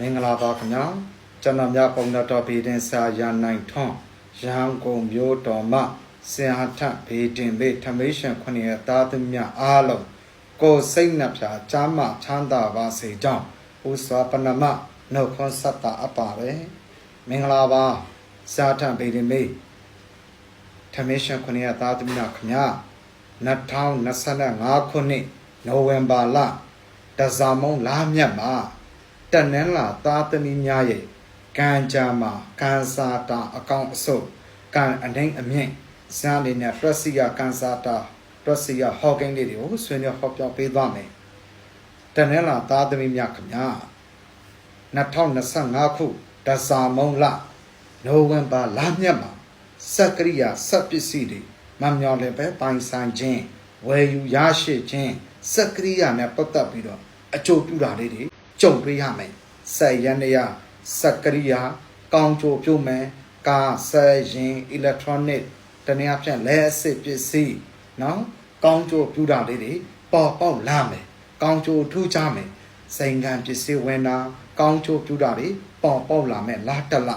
မင်္ဂလာပါခင်ဗျာကျွန်တော်မြပုံတော်ဗေဒင်စာရနိုင်ထွန်းရန်ကုန်မြို့တော်မှဆရာထဗေဒင်လေးထမေးရှင်ခွင့်ရသားသမီးအားလုံးကိုယ်စိတ်နှပြချမ်းမချမ်းသာပါစေကြောင်းဥစွာပနမနှုတ်ခွန်းဆက်တာအပ်ပါတယ်မင်္ဂလာပါဆရာထဗေဒင်လေးထမေးရှင်ခွင့်ရသားသမီးခင်ဗျာ2025ခုနှစ်နိုဝင်ဘာလတဇာမုံလာမြတ်မှာ တနင်္လာသားသမီးများရဲ့ကံကြမ်းမှာကံစာတာအကောင့်အစုပ်ကံအနိုင်အမြင့်ဇာနေနဲ့ပရစီယကံစာတာပရစီယဟော့ကင်းလေးတွေကိုဆွေးနွေးဟောပြောပေးသွားမယ်တနင်္လာသားသမီးများခင်ဗျာ2025ခုဒဇာမုံလနိုဝင်ဘာလမြတ်မှာစက်ကရိယာစက်ပစ္စည်းတွေမမျော်လင့်ပဲပိုင်ဆိုင်ခြင်းဝယ်ယူရရှိခြင်းစက်ကရိယာနဲ့ပတ်သက်ပြီးတော့အကျိုးပြုတာလေးတွေ ကြုံတွေ့ရမယ်ဆက်ရန်ရစက်ကရိယာကောင်းချိုပြုမယ်ကာဆက်ရင် electronic တနည်းအားဖြင့်လက်အစစ်ပစ္စည်းနော်ကောင်းချိုပြုတာလေးတွေပေါ်ပေါက်လာမယ်ကောင်းချိုထူးခြားမယ်စိန်ခံပစ္စည်းဝင်တာကောင်းချိုပြုတာတွေပေါ်ပေါက်လာမယ်လာတလ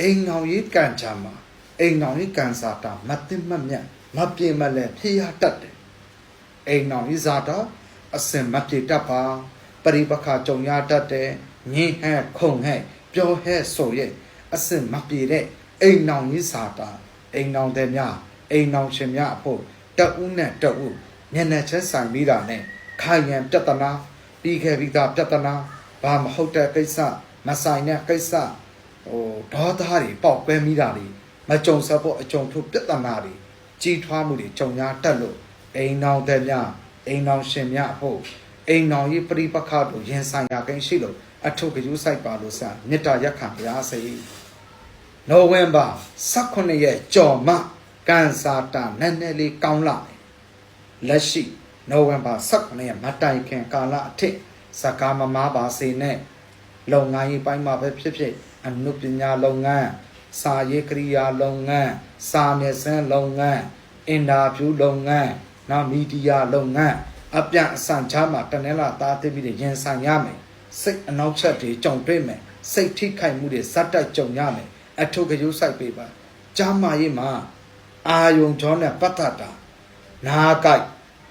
အိမ်အောင်ရေးကန်ချမှာအိမ်အောင်ရေးကန်စာတာမသိမမြတ်မပြေမလဲဖြေရတတ်တယ်အိမ်အောင်ရေးစာတာအစင်မပြေတတ်ပါ ပရိပခါကြုံရတတ်တဲ့ညင်းဟဲ့ခုံဟဲ့ပြောဟဲ့ဆိုရဲ့အစစ်မပြေတဲ့အိမ်နောင်ကြီးစာတာအိမ်နောင်တဲ့များအိမ်နောင်ရှင်များအဖို့တအူးနဲ့တအူးမျက်နှာချက်ဆိုင်ပြီးတာနဲ့ခိုင်ရန်ပြဿနာပြီးခဲ့ပြီးသားပြဿနာဘာမဟုတ်တဲ့ကိစ္စမဆိုင်တဲ့ကိစ္စဟိုဒေါသတွေပေါက်ကွဲမိတာတွေမကြုံစပ်ဖို့အကြုံထုပြဿနာတွေကြီးထွားမှုတွေကြုံရတတ်လို့အိမ်နောင်တဲ့များအိမ်နောင်ရှင်များအဖို့ အိမ်တော်ကြီးပြိပခါတို့ရင်ဆိုင်ရာကိန်းရှိလို့အထုကယူဆိုင်ပါလို့စမေတ္တာရက်ခံပါစေနိုဝင်ဘာ18ရက်ကြော်မကန်စာတာနည်းနည်းလေးကောင်းလာတယ်လက်ရှိနိုဝင်ဘာ18ရက်မတိုင်ခင်ကာလအထက်စကားမမားပါစေနဲ့လုပ်ငန်းရေးပိုင်းမှာပဲဖြစ်ဖြစ်အနုပညာလုပ်ငန်းစာရေးကရိယာလုပ်ငန်းစာမျက်စင်းလုပ်ငန်းအင်တာဗျူးလုပ်ငန်းနောက်မီဒီယာလုပ်ငန်း အပြအဆန်ချားမှာတနင်္လာသားသိပြီးတော့ရင်ဆိုင်ရမယ်စိတ်အနောက်ချက်တွေကြုံတွေ့မယ်စိတ်ထိခိုက်မှုတွေဇက်တက်ကြုံရမယ်အထုကယူဆိုင်ပေးပါကြားမရေးမှာအာယုံကြောနဲ့ပတ်သက်တာနာကြိုက်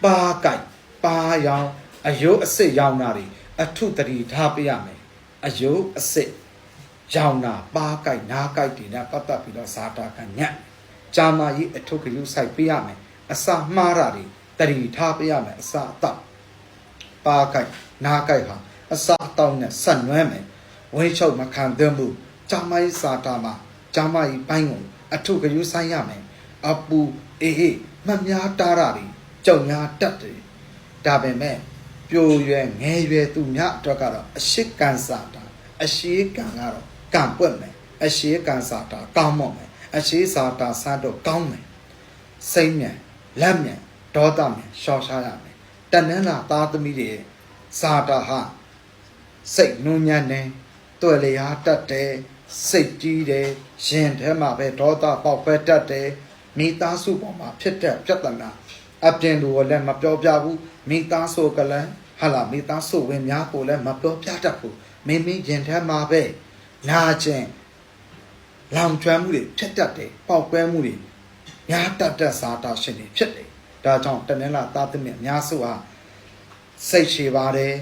ပါကြိုက်ပါရောင်အယုတ်အစစ်ရောင်တာတွေအထုတတိထားပေးရမယ်အယုတ်အစစ်ရောင်တာပါကြိုက်နာကြိုက်တွေနဲ့ပတ်သက်ပြီးတော့ဇာတာကညံ့ကြားမရေးအထုကယူဆိုင်ပေးရမယ်အစာမှားတာတွေ တတိထားပေးရမယ်အစာအတော့ပါကြိုက်နာကြိုက်ဟာအစာအတော့နဲ့ဆက်နွမ်းမယ်ဝင်းချုပ်မခံသင့်ဘူးဂျာမိုင်းစာတာမှာဂျာမိုင်းဘိုင်းကိုအထုကယူဆိုင်ရမယ်အပူအေးအေးမများတားတာတွေကြုံများတတ်တယ်ဒါပေမဲ့ပြိုရွယ်ငယ်ရွယ်သူများအတွက်ကတော့အရှိကန်စာတာအရှိကန်ကတော့ကံပွက်မယ်အရှိကန်စာတာကောင်းမော့မယ်အရှိစာတာစားတော့ကောင်းမယ်စိတ်မြန်လက်မြန် ဒေါသနဲ့ရှောင်ရှားရမယ်တဏ္ဍာသားသမီးတွေဇာတာဟာစိတ်နုံညံ့နေတွေ့လျာတတ်တယ်စိတ်ကြီးတယ်ရင်ထဲမှာပဲဒေါသပေါက်ပဲတတ်တယ်မိသားစုပေါ်မှာဖြစ်တဲ့ပြဿနာအပြင်လူကလည်းမပြောပြဘူးမိသားစုကလည်းဟာလာမိသားစုဝင်များကိုလည်းမပြောပြတတ်ဘူးမိမိရင်ထဲမှာပဲနာကျင်လောင်ကျွမ်းမှုတွေဖြစ်တတ်တယ်ပေါက်ကွဲမှုတွေများတတ်တဲ့ဇာတာရှင်တွေဖြစ်တယ် ဒါကြောင့်တနင်္လာသားသမီးအများစုဟာစိတ်ရှည်ပါတယ်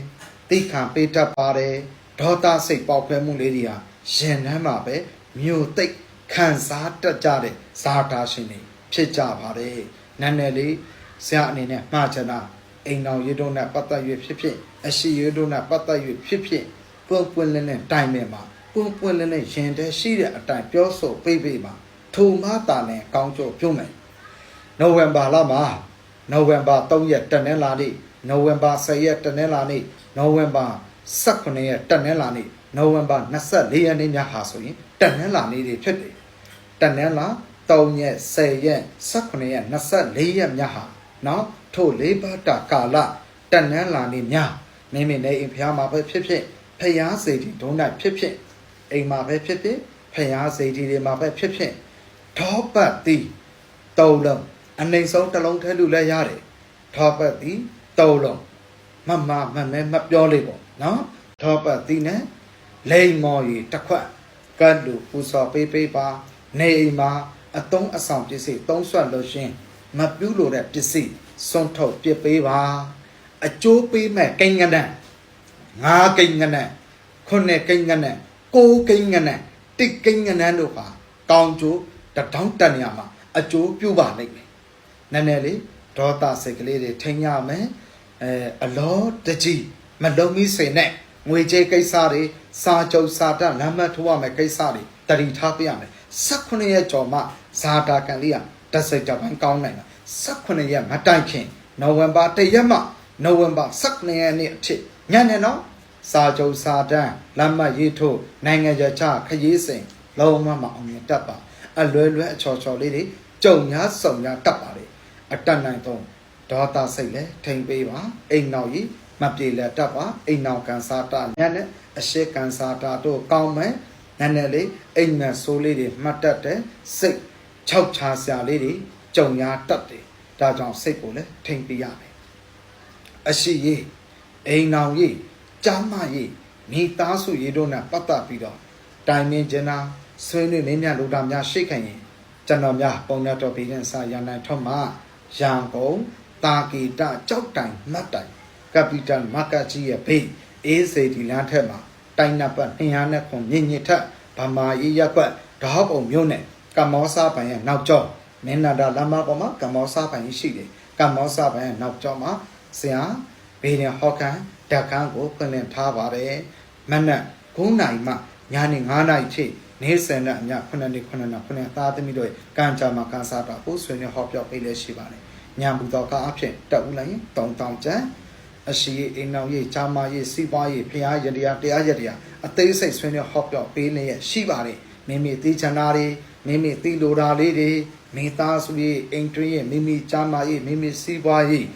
တိခံပေးတတ်ပါတယ်ဒေါသစိတ်ပေါက်ခွဲမှုလေးတွေဟာရင်ထဲမှာပဲမြို့သိပ်ခံစားတတ်ကြတဲ့ဇာတာရှင်တွေဖြစ်ကြပါတယ်နည်းနည်းလေးဆရာအနေနဲ့မှားချင်တာအိမ်တော်ရည်တို့နဲ့ပတ်သက်၍ဖြစ်ဖြစ်အရှိရည်တို့နဲ့ပတ်သက်၍ဖြစ်ဖြစ်ပွင့်ပွင့်လင်းလင်းတိုင်မယ်မှာပွင့်ပွင့်လင်းလင်းရင်ထဲရှိတဲ့အတိုင်းပြောဆိုပေးပေးမှာထုံမတာနဲ့ကောင်းကြိုပြုံးမယ်နိုဝင်ဘာလမှာ နိုဝင်ဘာ3ရက်တနင်္လာနေ့နိုဝင်ဘာ10ရက်တနင်္လာနေ့နိုဝင်ဘာ18ရက်တနင်္လာနေ့နိုဝင်ဘာ24ရက်နေ့ညဟာဆိုရင်တနင်္လာနေ့တွေဖြစ်တယ်တနင်္လာ3ရက်10ရက်18ရက်24ရက်ညဟာနော်ထို့လေးပါတာကာလတနင်္လာနေ့ညမိမိနေအိမ်ဖျားမှာပဲဖြစ်ဖြစ်ဖျားစေတီဒုံး၌ဖြစ်ဖြစ်အိမ်မှာပဲဖြစ်ဖြစ်ဖျားစေတီတွေမှာပဲဖြစ်ဖြစ်ထောပတ်သည်တုံးလုံး အနှိမ်ဆုံးတစ်လုံးထဲလူလည်းရတယ်ထောပတ်သည်တုံးလုံးမမမမဲမပြောလေးပေါ့နော်ထောပတ်သည်နဲ့လိမ္မော်ရီတစ်ခွက်ကတ်လူပူဇော်ပေးပေးပါနေအိမ်မှာအတုံးအဆောင်ပစ္စည်းသုံးဆွတ်လို့ရှင်းမပြုလို့တဲ့ပစ္စည်းစွန့်ထုတ်ပစ်ပေးပါအကျိုးပေးမဲ့ကိန်းကနံငါးကိန်းကနံခုနှစ်ကိန်းကနံကိုးကိန်းကနံတစ်ကိန်းကနံတို့ပါကောင်းကျိုးတထောင်းတန်ရမှာအကျိုးပြုပါလိမ့်မယ် နည်းနည်းလေးဒေါသစိတ်ကလေးတွေထိန်းရမယ်အဲအလောတကြီးမလုံးမီစိန်နဲ့ငွေကြေးကိစ္စတွေစာချုပ်စာတလမ်းမထိုးရမယ်ကိစ္စတွေတတိထားပြရမယ်18ရက်ကျော်မှဇာတာကန်လေးကတက်စိတ်ကြပိုင်းကောင်းနိုင်တာ18ရက်မတိုင်ခင်နိုဝင်ဘာ1ရက်မှနိုဝင်ဘာ18ရက်နေ့အထိညနေနော်စာချုပ်စာတမ်းလမ်းမရေးထိုးနိုင်ငံခြားချခရီးစဉ်လုံးဝမအောင်မြင်တတ်ပါအလွယ်လွယ်အချော်ချော်လေးတွေကြုံညာစုံညာတတ်ပါလေ အတတ်နိုင်တော့ဒေါသစိတ်လဲထိန်ပေးပါအိမ်နောက်ကြီးမပြေလဲတတ်ပါအိမ်နောက်ကန်စာတာညနဲ့အရှိကန်စာတာတို့ကောင်းမယ်နည်းနည်းလေးအိမ်မက်ဆိုးလေးတွေမှတ်တတ်တယ်စိတ်ခြောက်ချာစရာလေးတွေကြုံညာတတ်တယ်ဒါကြောင့်စိတ်ကိုလည်းထိန်ပေးရမယ်အရှိရေးအိမ်နောက်ရေးကြားမရေးမိသားစုရေးတို့နဲ့ပတ်သက်ပြီးတော့တိုင်ပင်ကျင်နာဆွေးနွေးမင်းများလူသားများရှိခိုင်ရင်ကျွန်တော်များပုံရတော်ပြည်ရင်စာရနိုင်ထောက်မှ ရန်ကုန်တာကီတကြောက်တိုင်မှတ်တိုင်ကပီတန်မာကကြီးရဲ့ဘေးအေးစေဒီလမ်းထက်မှာတိုင်နံပါတ်200နဲ့ခွန်မြင့်ညစ်ထက်ဗမာရေးရက်ကွက်ဓာတ်ပုံမျိုးနဲ့ကမောစာပိုင်ရဲ့နောက်ကျောင်းမင်းနာတာလမ်းမပေါ်မှာကမောစာပိုင်ရှိတယ်ကမောစာပိုင်ရဲ့နောက်ကျောင်းမှာဆရာဘေးရင်ဟော့ကန်ဓာတ်ကန်းကိုဖွင့်လင့်ထားပါတယ်မနက်9နာရီမှညနေ9နာရီထိ နေ့စဉ်နဲ့အမျှ9နှစ်9နှစ်9နှစ်သားသမီးတို့ကံကြမှာကန်စားတာကိုဆွေးနွေးဟောပြောပေးလဲရှိပါတယ်ညံပူတော်ကအဖြစ်တက်ဦးလိုက်ရင်တောင်းတောင်းချမ်းအရှိအိမ်နောက်ရေးချာမရေးစီးပွားရေးဖျားရတရားတရားရတရားအသေးစိတ်ဆွေးနွေးဟောပြောပေးလျက်ရှိပါတယ်မိမိသိချင်တာတွေမိမိသိလိုတာလေးတွေမိသားစုရေးအိမ်တွင်းရေးမိမိချာမရေးမိမိစီးပွားရေး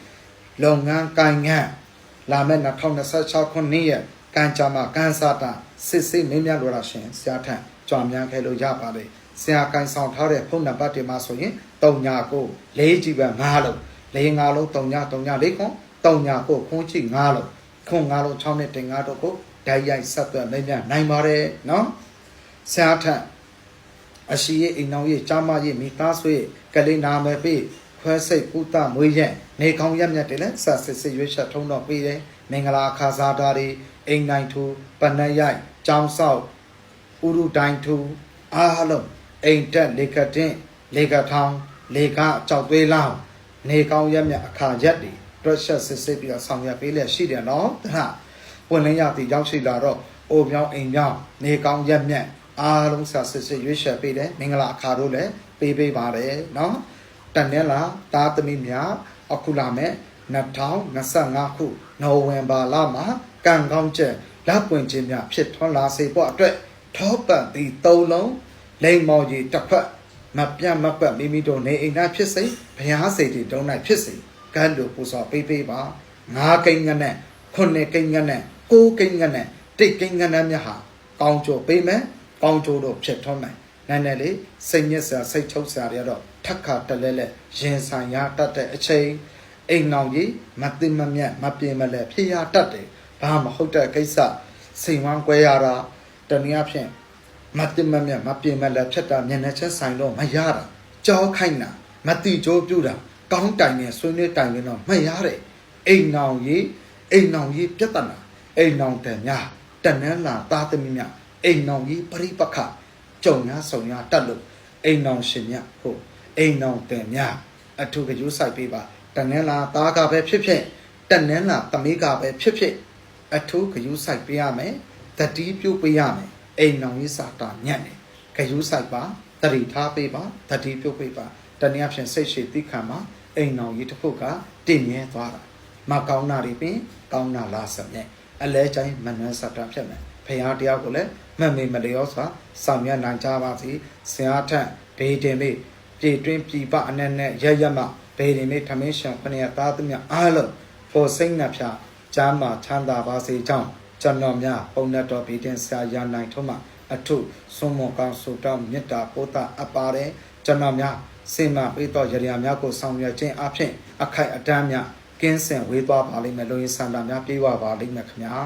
လုပ်ငန်းကိုင်ငန်းလာမယ့်2026ခုနှစ်ရဲ့ကံကြမှာကန်စားတာစစ်စစ်မင်းများလိုတာရှင်ဆရာထံ ကြွားများခဲ့လို့ရပါတယ်ဆရာကန်ဆောင်ထားတဲ့ဖုန်းနံပါတ်တွေမှာဆိုရင်3ညာကို4ကြည့်ပဲ5လုံး4 5လုံး3ညာ3ညာ4ခွန်3ညာကိုခွန်ချီ5လုံးခွန်5လုံး6နဲ့တင်5တော့ကိုဓာတ်ရိုက်ဆက်သွယ်မင်းများနိုင်ပါတယ်နော်ဆရာထံအရှိရဲ့အိမ်နောင်ရဲ့ကြားမရဲ့မိသားစုရဲ့ကလေးနာမယ်ပေးခွဲစိတ်ကုသမွေးရက်နေကောင်းရက်မြတ်တွေလည်းဆက်စစ်စစ်ရွေးချက်ထုံးတော့ပေးတယ်မင်္ဂလာအခါစားတာတွေအိမ်နိုင်ထူပနက်ရိုက်ចောင်းဆောက် ဥရုတိုင်းထူအားလုံးအိမ်တက်လေကတင်လေကထောင်လေကကြောက်သွေးလောင်းနေကောင်းရက်မြတ်အခါရက်တွေတွက်ချက်စစ်စစ်ပြီးတော့ဆောင်ရွက်ပေးလျက်ရှိတယ်နော်တဟဝင်လင်းရသည်ရောက်ရှိလာတော့အိုမြောင်းအိမ်မြောင်းနေကောင်းရက်မြတ်အားလုံးဆက်စစ်စစ်ရွေးချက်ပေးတယ်မင်္ဂလာအခါတို့လည်းပေးပေးပါတယ်နော်တန်နဲ့လားသားသမီးများအခုလာမဲ့2025ခုနိုဝင်ဘာလမှာကံကောင်းချက်လက်ပွင့်ခြင်းများဖြစ်ထွန်းလာစေဖို့အတွက် ထောပတ်သည့်သုံးလုံးလိမ္မော်ကြီးတစ်ဖက်မပြတ်မကွက်မိမိတို့နေအိမ်သားဖြစ်စေဘုရားစေတီတုံး၌ဖြစ်စေကံတို့ပူဇော်ပေးပေးပါငါးကိန်းငနဲ့ခုနှစ်ကိန်းငနဲ့ကိုးကိန်းငနဲ့တိတ်ကိန်းငနဲ့များဟာကောင်းကြိုပေးမယ်ကောင်းကြိုတို့ဖြစ်ထွန်းမယ်နည်းနည်းလေးစိတ်ညစ်စရာစိတ်ချုပ်စရာတွေကတော့ထက်ခါတလဲလဲရင်ဆိုင်ရတတ်တဲ့အချိန်အိမ်နောင်ကြီးမသိမမြတ်မပြေမလဲဖြစ်ရတတ်တယ်ဘာမဟုတ်တဲ့ကိစ္စစိန်ဝမ်းကွဲရတာ တနည်းအားဖြင့်မသိမမြတ်မပြေမလဲဖြစ်တာမျက်နှာချက်ဆိုင်တော့မရတာကြောခိုင်းတာမတိကြိုးပြူတာကောင်းတိုင်နဲ့ဆွေးနွေးတိုင်ရင်တော့မရတဲ့အိမ်နောင်ကြီးအိမ်နောင်ကြီးပြဿနာအိမ်နောင်တန်များတနန်းလာသားသမီးများအိမ်နောင်ကြီးပရိပခကြုံရဆုံရတတ်လို့အိမ်နောင်ရှင်များဟုတ်အိမ်နောင်တန်များအထုကယူဆိုင်ပေးပါတနန်းလာသားကပဲဖြစ်ဖြစ်တနန်းလာသမီးကပဲဖြစ်ဖြစ်အထုကယူဆိုင်ပေးရမယ် တတိပြုတ်ပေးရမယ်အိမ်နောင်ကြီးစာတာညံ့တယ်ကယူဆိုင်ပါတတိထားပေးပါတတိပြုတ်ပေးပါတနည်းအားဖြင့်စိတ်ရှိသိခံမှာအိမ်နောင်ကြီးတစ်ခုကတည်မြဲသွားတာမကောင်းတာတွေပင်ကောင်းတာလားစမြဲအလဲချိုင်းမနှမ်းစတာဖြစ်မယ်ဖရာတရားကိုလည်းမှတ်မိမလျောစွာဆောင်ရွက်နိုင်ကြပါစေဆရာထက်ဘေးတင်မေပြည်တွင်းပြည်ပအနက်နဲ့ရရမဘေးတင်မေထမင်းရှံခဏရသားသမ ्या အားလုံးပေါ်စိတ်နှဖျားကျမ်းမာချမ်းသာပါစေကြောင်း ကျွန်တော်များပုံနဲ့တော်ဘေးတင်ဆရာရနိုင်ထုံးမှာအထုသွန်မောကောင်းဆုတောင်းမေတ္တာပို့တာအပ်ပါတယ်ကျွန်တော်များစေမပေးတော်ရရများကိုဆောင်ရွက်ခြင်းအပြင်အခိုက်အတန်းများကင်းစင်ဝေးသွားပါလိမ့်မယ်လို့ရစန္ဒများပြေးဝပါလိမ့်မယ်ခင်ဗျာ